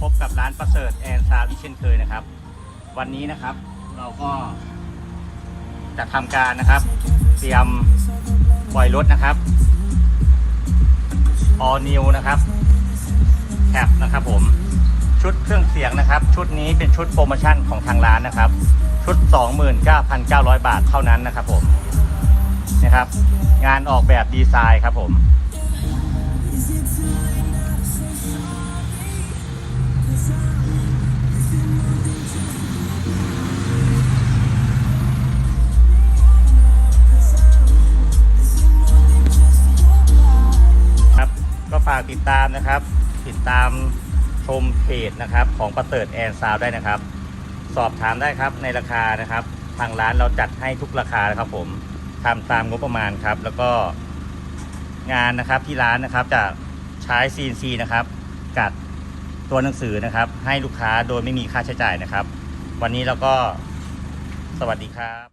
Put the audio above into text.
พบกับร้านประเสริฐแอนซาอีเช่นเคยนะครับ วันนี้นะครับเราก็จะทำการนะครับ เตรียมปล่อยรถนะครับออนิวนะครับแคปนะครับผมชุดเครื่องเสียงนะครับ ชุดนี้เป็นชุดโปรโมชั่นของทางร้านนะครับ ชุด 29,900 บาทเท่านั้นนะครับผมนะครับ งานออกแบบดีไซน์ครับผม ฝากติดตามนะครับ ติดตามชมเพจนะครับ ของประเสริฐแอนซาวได้นะครับ สอบถามได้ครับในราคานะครับ ทางร้านเราจัดให้ทุกราคานะครับผมทำตามงบประมาณครับ แล้วก็งานนะครับที่ร้านนะครับจะใช้ CNC นะครับ กัดตัวหนังสือนะครับ ให้ลูกค้าโดยไม่มีค่าใช้จ่ายนะครับ วันนี้เราก็สวัสดีครับ